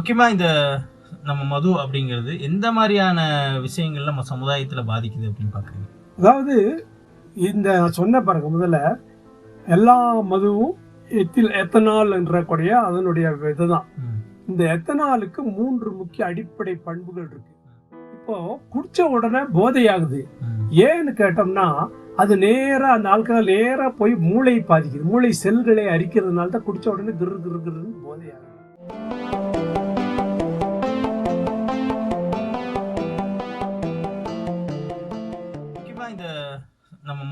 முக்கியமா இந்த நம்ம மது அப்படிங்கிறது எந்த மாதிரியான விஷயங்கள் நம்ம சமுதாயத்துல பாதிக்குது அப்படின்னு பாக்குறீங்க அதாவது இந்த நான் சொன்ன பாருங்க முதல்ல எல்லா மதுவும் எத்தில் எத்தனால் என்ற கூடிய அதனுடைய இதுதான் இந்த எத்தனாலுக்கு மூன்று முக்கிய அடிப்படை பண்புகள் இருக்கு. இப்போ குடிச்ச உடனே போதையாகுது. ஏன்னு கேட்டோம்னா அது நேரா அந்த ஆட்கள் நேரா போய் மூளையை பாதிக்குது. மூளை செல்களை அரிக்கிறதுனால தான் குடிச்ச உடனே கிரு கிரு கிருன்னு போதையாகுது.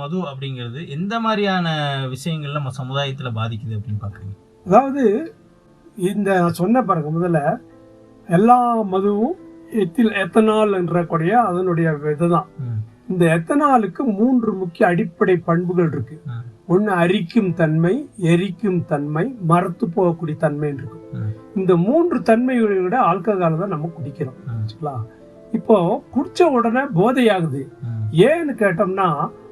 மது அப்படிங்கிறது எந்த மாதிரியான விஷயங்கள் நம்ம சமுதாயத்துல பாதிக்குது அப்படின்னு பாக்குறீங்க? அதாவது இந்த நான் சொன்ன பாருங்க முதல்ல எல்லா மதுவும் எத்தில் எத்தனால் என்ற கூடிய அதனுடைய இதுதான். இந்த எத்தனாலுக்கு மூன்று முக்கிய அடிப்படை பண்புகள் இருக்கு. ஒன்று அரிக்கும் தன்மை எரிக்கும் தன்மை மரத்து போகக்கூடிய தன்மைன்னு இருக்கு இந்த மூன்று தன்மைகளை விட ஆல்கஹால் தான் நம்ம குடிக்கிறோம். இப்போ குடிச்ச உடனே போதையாகுது. ஏன்னு கேட்டோம்னா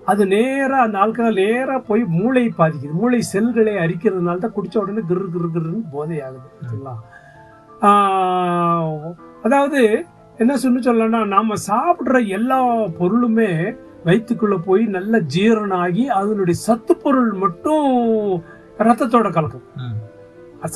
அது நேரா அந்த ஆல்கஹால் நேரா போய் மூளையை பாதிக்குது. மூளை செல்களை அரிக்கிறதுனால தான் குடிச்ச உடனே கிரு கிரு கிருன்னு போதையாகுது. ஆஹ், அதாவது என்ன சொல்லி சொல்லணும்னா நாம சாப்பிடுற எல்லா பொருளுமே வயிற்றுக்குள்ள போய் நல்ல ஜீரணம் ஆகி அதனுடைய சத்து பொருள் மட்டும் ரத்தத்தோட கலக்கும்.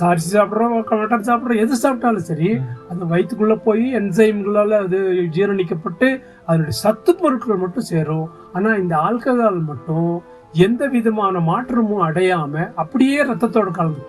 அரிசி சாப்பிட்றோம் மட்டன் சாப்பிட்றோம் எது சாப்பிட்டாலும் சரி. அது வயிற்றுக்குள்ள போய் என்சைம்களால் அது ஜீரணிக்கப்பட்டு அதனுடைய சத்து பொருட்கள் மட்டும் சேரும். ஆனா இந்த ஆல்கஹால் மட்டும் எந்த விதமான மாற்றமும் அடையாம அப்படியே ரத்தத்தோட கலந்து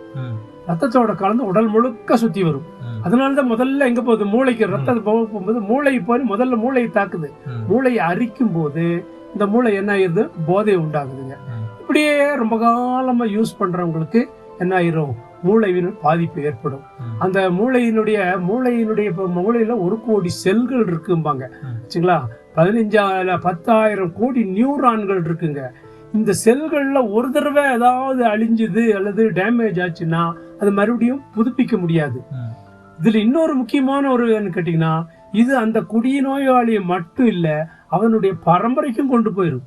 ரத்தத்தோட கலந்து உடல் முழுக்க சுத்தி வரும். ம், அதனால தான் முதல்ல எங்க போகுது? மூளைக்கு ரத்தம் போக போகும்போது மூளை போய் முதல்ல மூளையை தாக்குது. மூளையை அரிக்கும் போது இந்த மூளை என்ன ஆயிருது போதை உண்டாகுதுங்க. இப்படியே ரொம்ப காலமா யூஸ் பண்றவங்களுக்கு என்ன ஆயிரும் மூளையின் பாதிப்பு ஏற்படும். அந்த மூளையினுடைய மூளையினுடைய மூளையில ஒரு கோடி செல்கள் இருக்கும்பாங்க. ம். வச்சுங்களா பதினஞ்சாயிரம் பத்தாயிரம் கோடி நியூரான்கள் இருக்குங்க. இந்த செல்கள்ல ஒரு தடவை ஏதாவது அழிஞ்சுது அல்லது டேமேஜ் ஆச்சுன்னா அது மறுபடியும் புதுப்பிக்க முடியாது. இதுல இன்னொரு முக்கியமான ஒரு கேட்டீங்கன்னா இது அந்த குடி நோயாளியை மட்டும் இல்ல அவனுடைய பரம்பரைக்கும் கொண்டு போயிடும்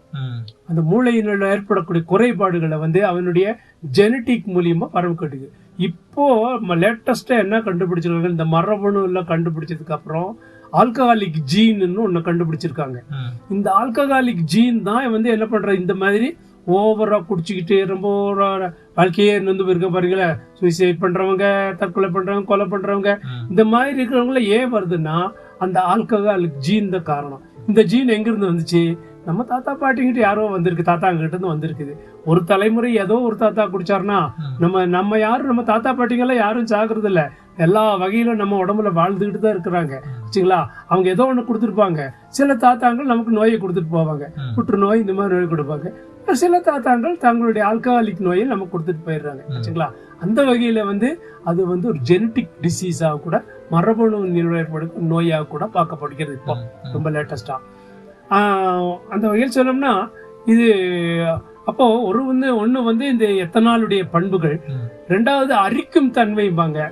அந்த மூளையினுள்ள ஏற்படக்கூடிய குறைபாடுகளை வந்து அவனுடைய ஜெனட்டிக் மூலியமா பரவக்கட்டுது இப்போ லேட்டஸ்டா என்ன கண்டுபிடிச்சிருக்காங்க? இந்த மரபணு எல்லாம் கண்டுபிடிச்சதுக்கு அப்புறம் ஆல்கஹாலிக் ஜீன்னு ஒன்னு கண்டுபிடிச்சிருக்காங்க. இந்த ஆல்கஹாலிக் ஜீன் தான் வந்து என்ன பண்ற இந்த மாதிரி ஓவரா குடிச்சுக்கிட்டு ரொம்ப வாழ்க்கையே நொந்து போயிருக்க பாருங்களேன். சூசைட் பண்றவங்க தற்கொலை பண்றவங்க கொலை பண்றவங்க ம், இந்த மாதிரி இருக்கிறவங்கள ஏன் வருதுன்னா அந்த ஆல்கஹாலிக் ஜீன் தான் காரணம். இந்த ஜீன் எங்க இருந்து வந்துச்சு? நம்ம தாத்தா பாட்டிங்கிட்ட யாரோ வந்திருக்கு தாத்தா கிட்ட இருந்து வந்திருக்குது. ஒரு தலைமுறை ஏதோ ஒரு தாத்தா குடிச்சாருன்னா. நம்ம நம்ம யாரும் நம்ம தாத்தா பாட்டிங்கெல்லாம் யாரும் சாகுறது இல்ல எல்லா வகையிலும் நம்ம உடம்புல வாழ்ந்துகிட்டு தான் இருக்கிறாங்க. வச்சுங்களா அவங்க ஏதோ ஒண்ணு கொடுத்துருப்பாங்க. சில தாத்தாங்கள் நமக்கு நோயை கொடுத்துட்டு போவாங்க. புற்றுநோய் இந்த மாதிரி நோய் கொடுப்பாங்க. சில தாத்தாங்கள் தங்களுடைய ஆல்கஹாலிக் நோயை நமக்கு கொடுத்துட்டு போயிடுறாங்க. வச்சுங்களா அந்த வகையில வந்து அது வந்து ஒரு ஜெனட்டிக் டிசீஸாக கூட மரபணு ஏற்படும் நோயாக கூட பார்க்கப்படுகிறது இப்போ. ரொம்ப லேட்டஸ்டா அந்த வகையில் சொல்லணும்னா இது அப்போ ஒரு வந்து ஒண்ணு வந்து இந்த எத்தனாலுடைய பண்புகள். ரெண்டாவது அரிக்கும் தன்மைம்பாங்க.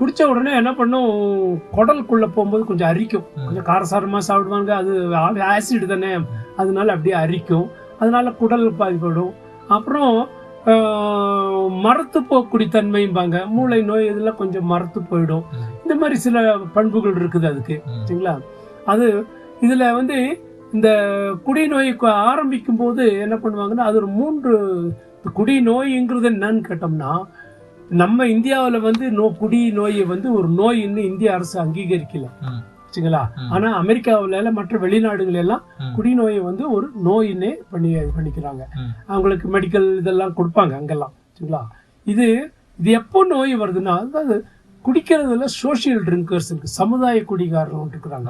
குடிச்ச உடனே என்ன பண்ணும்? குடலுக்குள்ள போகும்போது கொஞ்சம் அரிக்கும். கொஞ்சம் காரசாரமா சாப்பிடுவாங்க. அது ஆசிட் தானே. அதனால அப்படியே அரிக்கும். அதனால குடல் பாதிப்படும். அப்புறம் மரத்து போகக்கூடிய தன்மைம்பாங்க. மூளை நோய் இதெல்லாம் கொஞ்சம் மரத்து போயிடும். இந்த மாதிரி சில பண்புகள் இருக்குது அதுக்கு. சரிங்களா? அது இதுல வந்து இந்த குடி நோய் கு- ஆரம்பிக்கும் போது என்ன பண்ணுவாங்கன்னா அது ஒரு மூன்று குடி நோய்ங்கிறது என்னன்னு கேட்டோம்னா நம்ம இந்தியாவில் வந்து நோ குடி நோயை வந்து ஒரு நோயின்னு இந்திய அரசு அங்கீகரிக்கல ம். ஆனா அமெரிக்காவுல மற்ற வெளிநாடுகள் எல்லாம். குடிநோயை வந்து ஒரு நோயின்னே பண்ணி பண்ணிக்கிறாங்க. அவங்களுக்கு மெடிக்கல் இதெல்லாம் கொடுப்பாங்க அங்கெல்லாம் சரிங்களா இது இது எப்போ நோய் வருதுன்னா அதாவது குடிக்கிறதுல சோஷியல் ட்ரிங்கர்ஸ் இருக்கு சமுதாய குடிகாரர்கள் இருக்கிறாங்க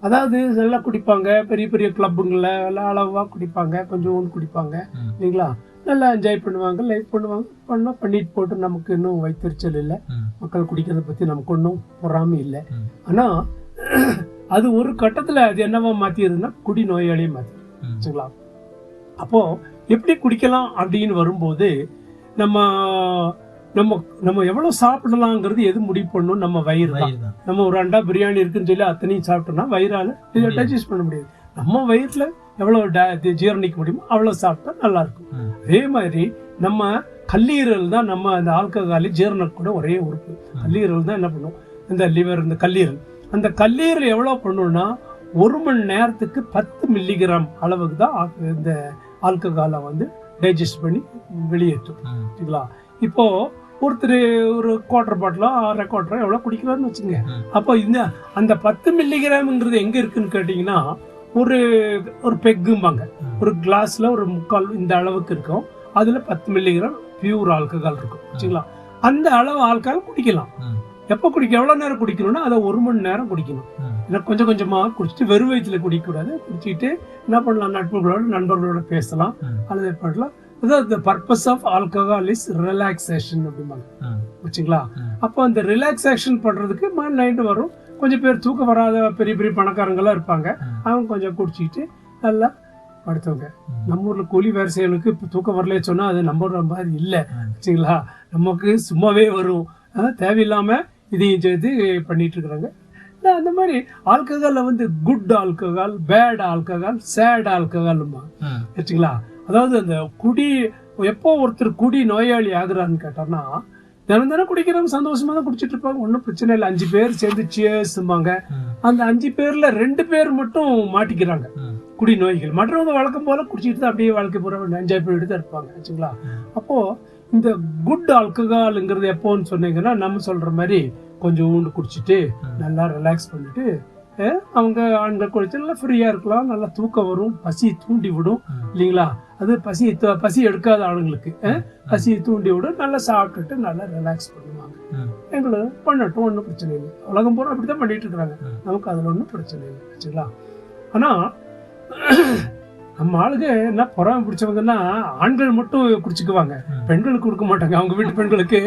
அதாவது நல்லா குடிப்பாங்க பெரிய பெரிய கிளப்புங்களில் எல்லாம் அளவாக குடிப்பாங்க கொஞ்சோண்டு குடிப்பாங்க. இல்லைங்களா நல்லா என்ஜாய் பண்ணுவாங்க லைஃப் பண்ணுவாங்க பண்ணா பண்ணிட்டு போட்டு நமக்கு இன்னும் வைத்தறிச்சல் இல்லை. மக்கள் குடிக்கிறத பற்றி நமக்கு ஒன்றும் பொறாமை இல்லை. ஆனால் அது ஒரு கட்டத்தில் அது என்னவா மாற்றிடுதுன்னா குடி நோயாளியை மாற்றி ம். வச்சுங்களா அப்போ எப்படி குடிக்கலாம் அப்படின்னு வரும்போது நம்ம நம்ம நம்ம எவ்வளவு சாப்பிடலாங்கிறது எது முடிவு பண்ணணும் நம்ம வயிறு தான். நம்ம ஒரு அண்டா பிரியாணி இருக்குன்னு சொல்லி அத்தனையும் சாப்பிட்டோம்னா வயிறால இதை. டைஜஸ்ட் பண்ண முடியாது. நம்ம வயிற்றுல எவ்வளவு ஜீரணிக்க முடியுமோ அவ்வளவு சாப்பிட்டா நல்லா இருக்கும். அதே மாதிரி நம்ம கல்லீரல் தான் நம்ம அந்த ஆல்கஹாலி ஜீரண கூட ஒரே உறுப்பு. கல்லீரல் தான் என்ன பண்ணும்? இந்த லிவர் இந்த கல்லீரல். அந்த கல்லீரல் எவ்வளோ பண்ணுன்னா ஒரு மணி நேரத்துக்கு பத்து மில்லிகிராம் அளவுக்கு தான் இந்த ஆல்கஹாலை வந்து டைஜஸ்ட் பண்ணி வெளியேற்றும். சரிங்களா? இப்போ ஒருத்தர் ஒரு குவார்டர் பாட்டிலோ அரை குவார்டரோ எவ்வளோ குடிக்கிறாருன்னு வச்சுங்க. அப்போ இந்த அந்த பத்து மில்லிகிராம்ங்கிறது எங்க இருக்குன்னு கேட்டிங்கன்னா ஒரு ஒரு பெக்கும்பாங்க. ஒரு கிளாஸ்ல ஒரு முக்கால் இந்த அளவுக்கு இருக்கும் அதுல பத்து மில்லிகிராம் பியூர் ஆல்கஹால் இருக்கும் சரிங்களா அந்த அளவு ஆல்கஹால் குடிக்கலாம். எப்போ குடிக்க எவ்வளவு நேரம் குடிக்கணும்னா அதை ஒரு மணி நேரம் குடிக்கணும். ஏன்னா கொஞ்சம் கொஞ்சமா குடிச்சிட்டு வெறும் வயிற்றுல குடிக்கக்கூடாது குடிச்சிட்டு என்ன பண்ணலாம் நட்புகளோட நண்பர்களோட பேசலாம். அல்லது பண்ணலாம் அதாவது the purpose of alcohol is relaxation அப்படிம்பாங்க. வச்சுங்களா. அப்போ அந்த ரிலாக்ஸேஷன் பண்றதுக்கு மைண்ட் நைட்டு வரும். கொஞ்சம் பேர் தூக்கம் வராத பெரிய பெரிய பணக்காரங்களாம் இருப்பாங்க. அவங்க கொஞ்சம் குடிச்சிட்டு நல்லா படுத்தவங்க. நம்ம ஊர்ல கூலி வேலை செய்யறவங்களுக்கு இப்போ தூக்கம் வரலையே சொன்னா அது நம்புற மாதிரி இல்லை. வச்சுங்களா நமக்கு சும்மாவே வரும். ஆ, தேவையில்லாம இதையும் சேர்த்து பண்ணிட்டு இருக்கிறாங்க. அந்த மாதிரி ஆல்கஹால்ல வந்து good alcohol bad alcohol sad ஆல்கஹால்மா வச்சுங்களா அதாவது அந்த குடி எப்போ ஒருத்தர் குடி நோயாளி ஆகுறான்னு கேட்டோம்னா தினம் தினம் குடிக்கிறவங்க சந்தோஷமா தான் குடிச்சிட்டு இருப்பாங்க. ஒன்றும் பிரச்சனை இல்லை. அஞ்சு பேர் சேர்ந்து ம், அந்த அஞ்சு பேர்ல ரெண்டு பேர் மட்டும் மாட்டிக்கிறாங்க. குடி நோய்கள். மற்றவங்க வழக்கம் போல குடிச்சிட்டு தான் அப்படியே வாழ்க்கை பூரா என்ஜாய் பண்ணிட்டு தான் இருப்பாங்க. வச்சுங்களா ம். அப்போ இந்த குட் ஆல்கஹால்ங்கிறது எப்போன்னு சொன்னீங்கன்னா நம்ம சொல்ற மாதிரி கொஞ்சோண்டு குடிச்சிட்டு ம். நல்லா ரிலாக்ஸ் பண்ணிட்டு அவங்க ஆண்கள் குடிச்சு நல்லா ஃப்ரீயா இருக்கலாம். நல்லா தூக்கம் வரும். பசி தூண்டி விடும். இல்லைங்களா? அது பசி பசி எடுக்காத ஆளுங்களுக்கு பசியை தூண்டி விடும் நல்லா சாப்பிட்டுட்டு நல்லா ரிலாக்ஸ் பண்ணுவாங்க. ம். எங்களுக்கு பண்ணட்டும் ஒன்றும் பிரச்சனை இல்லை. உலகம் பூரா அப்படிதான் பண்ணிட்டு இருக்கிறாங்க. நமக்கு அதுல ஒன்றும் பிரச்சனை இல்லை வச்சுங்களா ஆனா நம்ம ஆளுங்க என்ன பொறாம பிடிச்சவங்கன்னா ஆண்கள் மட்டும் குடிச்சுக்குவாங்க. பெண்களுக்கு கொடுக்க மாட்டாங்க. அவங்க வீட்டு பெண்களுக்கு.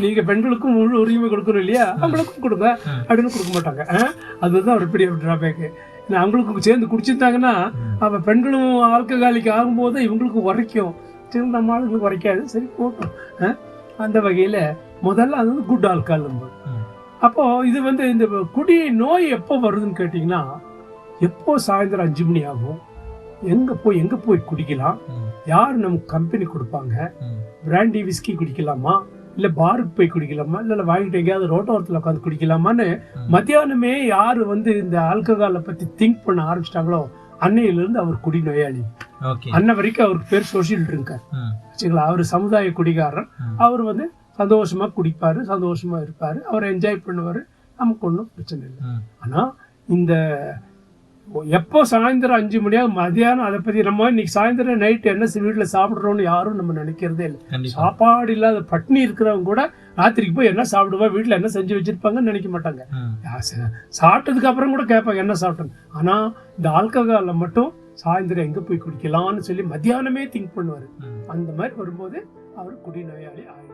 நீங்க பெண்களுக்கும் முழு உரிமை கொடுக்கணும் இல்லையா? அவங்களுக்கும் கொடுங்க. அப்படின்னு கொடுக்க மாட்டாங்க அதுதான் ஒரு பெரிய டிராபேக்கு அவங்களுக்கு சேர்ந்து குடிச்சிருந்தாங்கன்னா. அவ பெண்களும் ஆல்கஹாலிக் ஆகும்போது இவங்களுக்கு உரைக்கும் நம்ம ஆளுங்களுக்கு உரைக்காது சரி போட்டோம் அந்த வகையில முதல்ல அது வந்து குட் ஆல்கஹால் ம். அப்போ இது வந்து இந்த குடி நோய் எப்போ வருதுன்னு கேட்டிங்கன்னா எப்போ சாயந்தரம் அஞ்சு மணி ஆகும் எங்க போய் எங்க போய் குடிக்கலாம். யார் நமக்கு கம்பெனி கொடுப்பாங்க. பிராண்டி விஸ்கி குடிக்கலாமா இல்ல பாருக்கு போய் குடிக்கலாமா? இல்ல வாங்கிட்டு எங்கேயாவது ரோட்டோரத்தில் உட்காந்து குடிக்கலாமான்னு. மத்தியானமே யாரு வந்து இந்த ஆல்கஹாலை பத்தி திங்க் பண்ண ஆரம்பிச்சிட்டாங்களோ அன்னையில இருந்து அவர் குடி நோயாளி. அன்ன வரைக்கும் அவருக்கு பேர் சோஷியல் ட்ரிங்கர் வச்சுங்களா அவர் சமுதாய குடிகாரர். அவர் வந்து சந்தோஷமா குடிப்பாரு சந்தோஷமா இருப்பாரு. அவர் என்ஜாய் பண்ணுவாரு. நமக்கு ஒன்றும் பிரச்சனை இல்லை. ஆனா இந்த எப்போ சாயந்தரம் அஞ்சு மணியாக மதியானம் அதை பத்தி நம்ம இன்னைக்கு சாயந்தரம் நைட் என்ன வீட்டில் சாப்பிட்றோம்னு யாரும் நம்ம நினைக்கிறதே இல்லை. சாப்பாடு இல்லாத பட்னி இருக்கிறவங்க கூட ராத்திரிக்கு போய் என்ன சாப்பிடுவா? வீட்டில் என்ன செஞ்சு வச்சிருப்பாங்கன்னு நினைக்க மாட்டாங்க. சாப்பிட்டதுக்கு அப்புறம் கூட கேட்பாங்க என்ன சாப்பிட்டேன் ஆனா இந்த ஆல்கஹாலில் மட்டும் சாயந்தரம் எங்க போய் குடிக்கலாம்னு சொல்லி மத்தியானமே திங்க் பண்ணுவாரு. அந்த மாதிரி வரும்போது அவர் குடிநோயாளி ஆயிட்டார்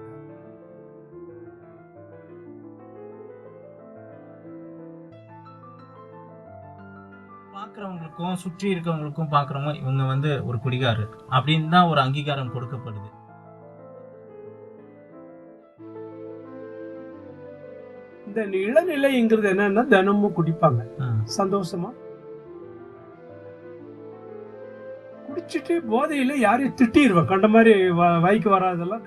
பார்க்கறவங்களுக்கும் சுற்றி இருக்கவங்களுக்கும் பார்க்கறவங்க இவங்க வந்து ஒரு குடிகாரர் அப்படின்னு தான் ஒரு அங்கீகாரம் கொடுக்கப்படுது. இந்த இளநிலைங்கிறது என்னன்னா தினமும் குடிப்பாங்க. சந்தோஷமா? குடிச்சிட்டு போதையில யாரையும் திட்டிடுவேன் கண்ட மாதிரி வாய்க்கு வராதெல்லாம்